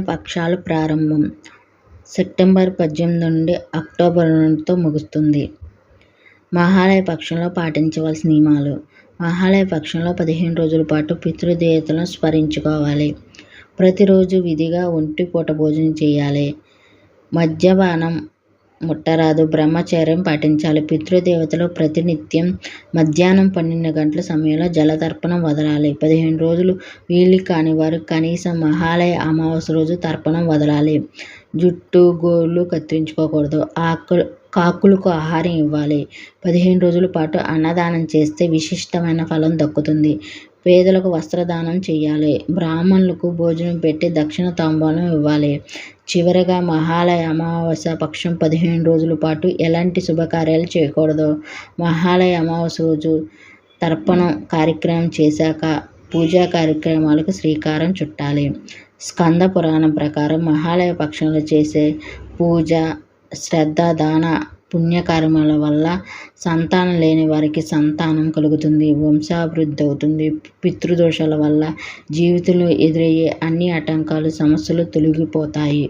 పక్షాలు ప్రారంభం. సెప్టెంబర్ పద్దెనిమిది నుండి అక్టోబర్ రెండుతో ముగుస్తుంది. మహాలయ పక్షంలో పాటించవలసిన నియమాలు. మహాలయ పక్షంలో పదిహేను రోజుల పాటు పితృదేవతలను స్మరించుకోవాలి. ప్రతిరోజు విధిగా ఒంటి పూట భోజనం చేయాలి. మద్యపానం ముట్టరాదు. బ్రహ్మచర్యం పాటించాలి. పితృదేవతలు ప్రతినిత్యం మధ్యాహ్నం పన్నెండు గంటల సమయంలో జలతర్పణం వదలాలి. పదిహేను రోజులు వీలు కాని వారు కనీసం మహాలయ అమావాస్య రోజు తర్పణం వదలాలి. జుట్టు గోళ్ళు కత్తిరించుకోకూడదు. ఆకులు కాకులకు ఆహారం ఇవ్వాలి. పదిహేను రోజుల పాటు అన్నదానం చేస్తే విశిష్టమైన ఫలం దక్కుతుంది. పేదలకు వస్త్రదానం చేయాలి బ్రాహ్మణులకు భోజనం పెట్టి దక్షిణ తాంబూలం ఇవ్వాలి. చివరగా మహాలయ అమావాస్య పక్షం పదిహేను రోజుల పాటు ఎలాంటి శుభకార్యాలు చేయకూడదు. మహాలయ అమావాస్య రోజు తర్పణం కార్యక్రమం చేశాక పూజా కార్యక్రమాలకు శ్రీకారం చుట్టాలి. స్కంద పురాణం ప్రకారం మహాలయ పక్షంలో చేసే పూజ శ్రద్ధ దాన పుణ్యకర్మల వల్ల సంతానం లేని వారికి సంతానం కలుగుతుంది వంశాభివృద్ధి అవుతుంది. పితృదోషాల వల్ల జీవితంలో ఎదురయ్యే అన్ని ఆటంకాలు సమస్యలు తొలగిపోతాయి.